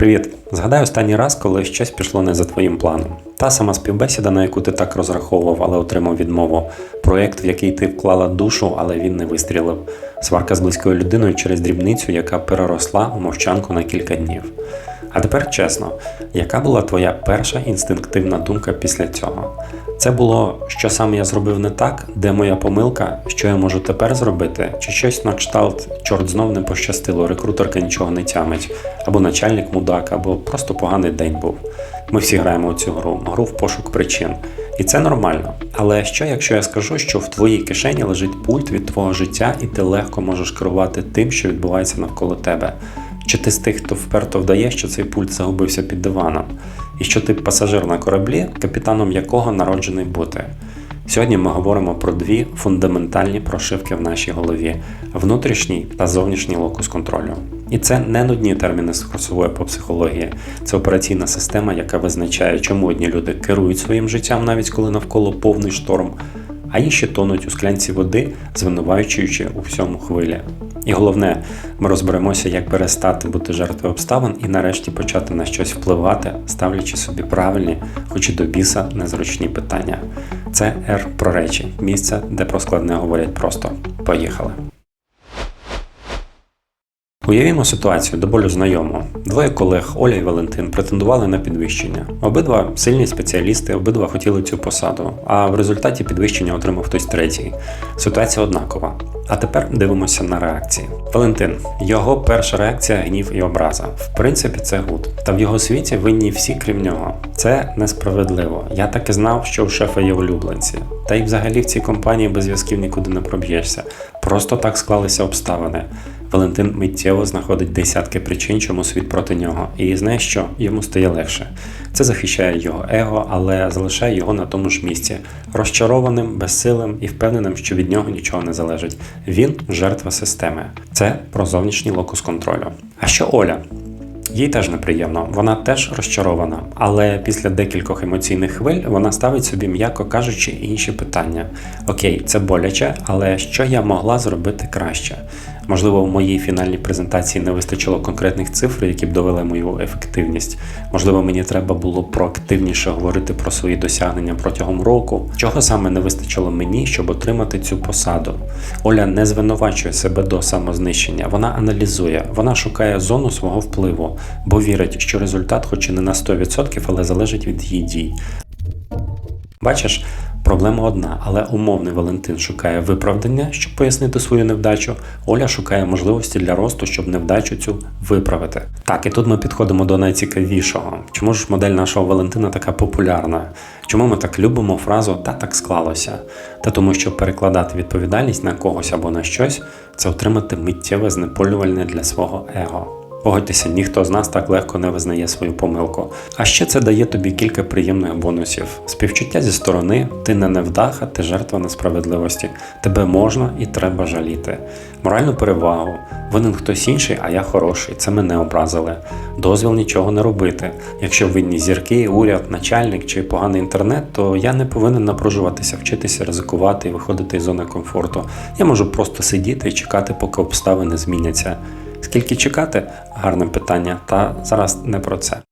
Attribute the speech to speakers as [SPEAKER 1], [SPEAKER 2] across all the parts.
[SPEAKER 1] Привіт! Згадай останній раз, коли щось пішло не за твоїм планом. Та сама співбесіда, на яку ти так розраховував, але отримав відмову. Проєкт, в який ти вклала душу, але він не вистрілив. Сварка з близькою людиною через дрібницю, яка переросла у мовчанку на кілька днів. А тепер чесно, яка була твоя перша інстинктивна думка після цього? Це було, що саме я зробив не так, де моя помилка, що я можу тепер зробити, чи щось на кшталт, чорт знов не пощастило, рекрутерка нічого не тямить, або начальник мудак, або просто поганий день був. Ми всі граємо у цю гру, гру в пошук причин. І це нормально. Але що, якщо я скажу, що в твоїй кишені лежить пульт від твого життя, і ти легко можеш керувати тим, що відбувається навколо тебе? Чи ти з тих, хто вперто вдає, що цей пульт загубився під диваном, і що ти пасажир на кораблі, капітаном якого народжений бути? Сьогодні ми говоримо про дві фундаментальні прошивки в нашій голові: внутрішній та зовнішній локус контролю. І це не нудні терміни з курсової по психології. Це операційна система, яка визначає, чому одні люди керують своїм життям, навіть коли навколо повний шторм, а інші тонуть у склянці води, звинувачуючи у всьому хвилі. І головне, ми розберемося, як перестати бути жертвою обставин і нарешті почати на щось впливати, ставлячи собі правильні, хоч і до біса незручні питання. Це R про речі, місце, де про складне говорять просто. Поїхали. Уявімо ситуацію до болю знайому. Двоє колег Оля і Валентин претендували на підвищення. Обидва сильні спеціалісти, обидва хотіли цю посаду, а в результаті підвищення отримав хтось третій. Ситуація однакова. А тепер дивимося на реакції. Валентин, його перша реакція гнів і образа. В принципі, це гуд. Та в його світі винні всі, крім нього. Це несправедливо. Я так і знав, що у шефа є улюбленці. Та й взагалі в цій компанії без зв'язків нікуди не проб'єшся. Просто так склалися обставини. Валентин миттєво знаходить десятки причин, чому світ проти нього, і знає, що йому стає легше. Це захищає його его, але залишає його на тому ж місці, розчарованим, безсилим і впевненим, що від нього нічого не залежить. Він жертва системи. Це про зовнішній локус контролю. А що Оля? Їй теж неприємно, вона теж розчарована, але після декількох емоційних хвиль вона ставить собі, м'яко кажучи, інші питання. Окей, це боляче, але що я могла зробити краще? Можливо, в моїй фінальній презентації не вистачило конкретних цифр, які б довели мою ефективність. Можливо, мені треба було проактивніше говорити про свої досягнення протягом року. Чого саме не вистачило мені, щоб отримати цю посаду? Оля не звинувачує себе до самознищення, вона аналізує, вона шукає зону свого впливу, бо вірить, що результат, хоч і не на 100%, але залежить від її дій. Бачиш, проблема одна, але умовний Валентин шукає виправдання, щоб пояснити свою невдачу. Оля шукає можливості для росту, щоб невдачу цю виправити. Так, і тут ми підходимо до найцікавішого. Чому ж модель нашого Валентина така популярна? Чому ми так любимо фразу та так склалося? Та тому, що перекладати відповідальність на когось або на щось це отримати миттєве знеполювальне для свого его. Погодьтеся, ніхто з нас так легко не визнає свою помилку. А ще це дає тобі кілька приємних бонусів: співчуття зі сторони, ти не невдаха, ти жертва несправедливості. Тебе можна і треба жаліти. Моральну перевагу. Винен хтось інший, а я хороший. Це мене образили. Дозвіл нічого не робити. Якщо винні зірки, уряд, начальник чи поганий інтернет, то я не повинен напружуватися, вчитися ризикувати і виходити із зони комфорту. Я можу просто сидіти і чекати, поки обставини зміняться. Скільки чекати? Гарне питання, та зараз не про це.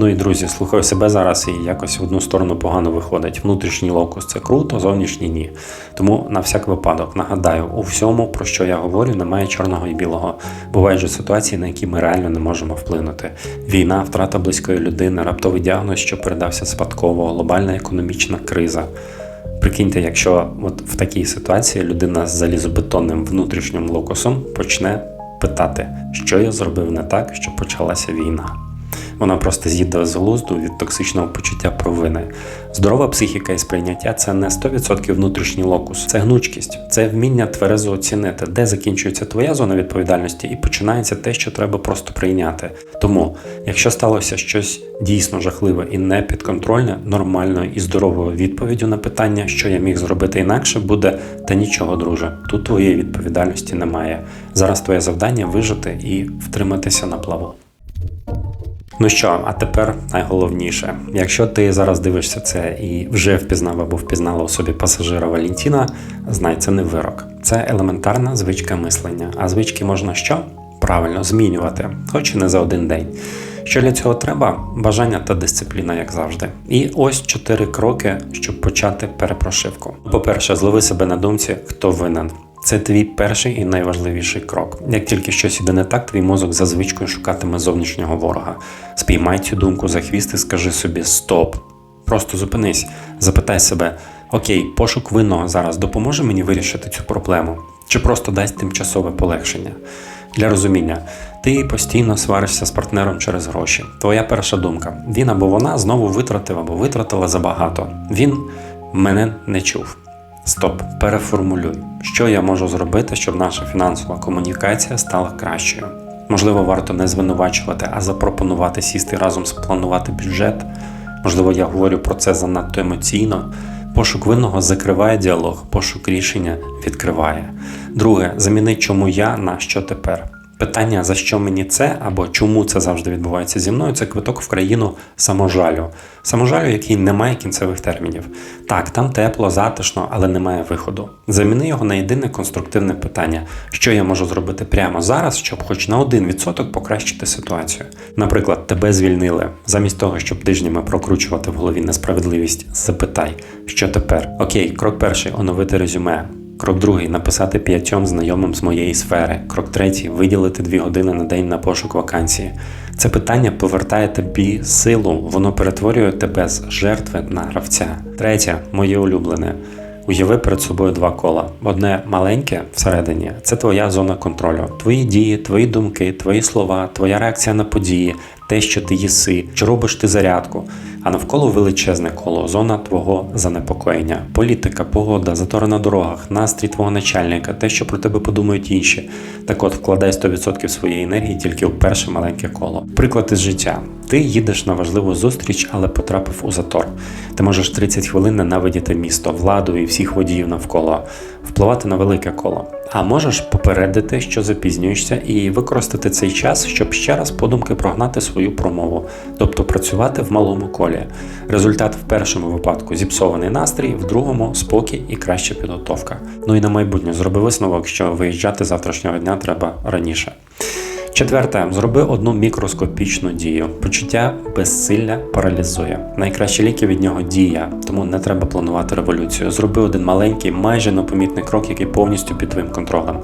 [SPEAKER 1] Ну і друзі, слухаю себе зараз і якось в одну сторону погано виходить. Внутрішній локус це круто, зовнішній ні. Тому на всяк випадок нагадаю, у всьому, про що я говорю, немає чорного і білого. Бувають же ситуації, на які ми реально не можемо вплинути. Війна, втрата близької людини, раптовий діагноз, що передався спадково, глобальна економічна криза. Прикиньте, якщо от в такій ситуації людина з залізобетонним внутрішнім локусом почне питати, що я зробив не так, що почалася війна. Вона просто з'їде з глузду від токсичного почуття провини. Здорова психіка і сприйняття це не 100% внутрішній локус, це гнучкість, це вміння тверезо оцінити, де закінчується твоя зона відповідальності і починається те, що треба просто прийняти. Тому, якщо сталося щось дійсно жахливе і не підконтрольне, нормальною і здоровою відповіддю на питання, що я міг зробити інакше, буде та нічого, друже. Тут твоєї відповідальності немає. Зараз твоє завдання вижити і втриматися на плаву. Ну що, а тепер найголовніше. Якщо ти зараз дивишся це і вже впізнав або впізнала у собі пасажира Валентіна, знай, це не вирок. Це елементарна звичка мислення. А звички можна що? Правильно, змінювати, хоч і не за один день. Що для цього треба? Бажання та дисципліна, як завжди. І ось чотири кроки, щоб почати перепрошивку. По-перше, злови себе на думці, хто винен. Це твій перший і найважливіший крок. Як тільки щось іде не так, твій мозок за звичкою шукатиме зовнішнього ворога. Спіймай цю думку за хвіст і скажи собі стоп. Просто зупинись, запитай себе: Окей, пошук винного зараз допоможе мені вирішити цю проблему, чи просто дасть тимчасове полегшення. Для розуміння, ти постійно сваришся з партнером через гроші. Твоя перша думка: він або вона знову витратив або витратила забагато. Він мене не чув. Стоп, переформулюй, що я можу зробити, щоб наша фінансова комунікація стала кращою. Можливо, варто не звинувачувати, а запропонувати сісти разом спланувати бюджет. Можливо, я говорю про це занадто емоційно. Пошук винного закриває діалог, пошук рішення відкриває. Друге, заміни чому я на що тепер. Питання, за що мені це, або чому це завжди відбувається зі мною, це квиток в країну саможалю. Саможалю, який не має кінцевих термінів. Так, там тепло, затишно, але немає виходу. Заміни його на єдине конструктивне питання, що я можу зробити прямо зараз, щоб хоч на 1% покращити ситуацію. Наприклад, тебе звільнили. Замість того, щоб тижнями прокручувати в голові несправедливість, запитай, що тепер. Окей, крок перший оновити резюме. Крок другий написати п'ятьом знайомим з моєї сфери. Крок третій виділити дві години на день на пошук вакансії. Це питання повертає тобі силу, воно перетворює тебе з жертви на гравця. Третє, моє улюблене. Уяви перед собою два кола. Одне маленьке всередині це твоя зона контролю. Твої дії, твої думки, твої слова, твоя реакція на події, те, що ти їси, чи робиш ти зарядку. А навколо величезне коло, зона твого занепокоєння, політика, погода, затори на дорогах, настрій твого начальника, те, що про тебе подумають інші. Так от вкладай 100% своєї енергії тільки в перше маленьке коло. Приклад із життя. Ти їдеш на важливу зустріч, але потрапив у затор. Ти можеш 30 хвилин ненавидіти місто, владу і всіх водіїв навколо, впливати на велике коло. А можеш попередити, що запізнюєшся, і використати цей час, щоб ще раз подумки прогнати свою промову, тобто працювати в малому колі. Результат в першому випадку зіпсований настрій, в другому спокій і краща підготовка. Ну і на майбутнє зроби висновок, що виїжджати завтрашнього дня треба раніше. Четверте, зроби одну мікроскопічну дію. Почуття безсилля паралізує. Найкращі ліки від нього дія, тому не треба планувати революцію. Зроби один маленький, майже непомітний крок, який повністю під твоїм контролем.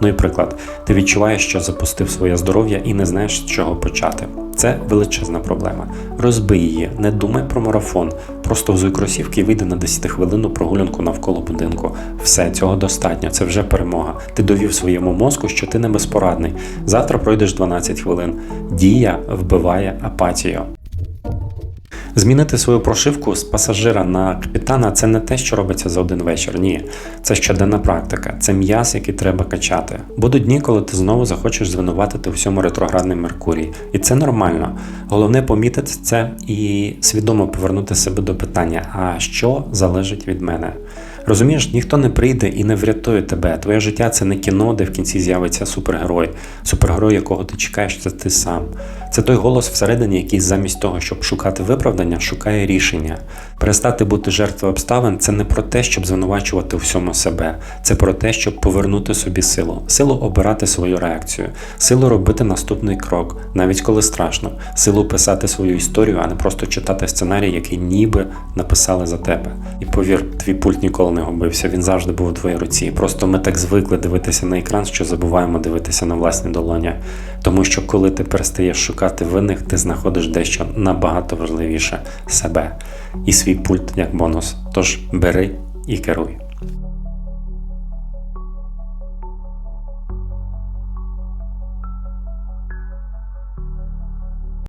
[SPEAKER 1] Ну і приклад, ти відчуваєш, що запустив своє здоров'я і не знаєш, з чого почати. Це величезна проблема. Розбий її, не думай про марафон. Просто взуй кросівки і вийди на 10 хвилинну прогулянку навколо будинку. Все, цього достатньо, це вже перемога. Ти довів своєму мозку, що ти не безпорадний. Завтра пройдеш 12 хвилин. Дія вбиває апатію. Змінити свою прошивку з пасажира на капітана це не те, що робиться за один вечір. Ні, це щоденна практика, це м'яс, який треба качати. Будуть дні, коли ти знову захочеш звинуватити у всьому ретроградний Меркурій, і це нормально. Головне помітити це і свідомо повернути себе до питання: а що залежить від мене? Розумієш, ніхто не прийде і не врятує тебе. Твоє життя це не кіно, де в кінці з'явиться супергерой. Супергерой, якого ти чекаєш, це ти сам. Це той голос всередині, який замість того, щоб шукати виправдання, шукає рішення. Перестати бути жертвою обставин це не про те, щоб звинувачувати всьому себе. Це про те, щоб повернути собі силу, силу обирати свою реакцію, силу робити наступний крок, навіть коли страшно, силу писати свою історію, а не просто читати сценарій, який ніби написали за тебе. І повір, твій пульт ніколи не губився, він завжди був у твоїй руці. Просто ми так звикли дивитися на екран, що забуваємо дивитися на власні долоні. Тому що коли ти перестаєш шукати винних, ти знаходиш дещо набагато важливіше себе і свій пульт як бонус. Тож бери і керуй.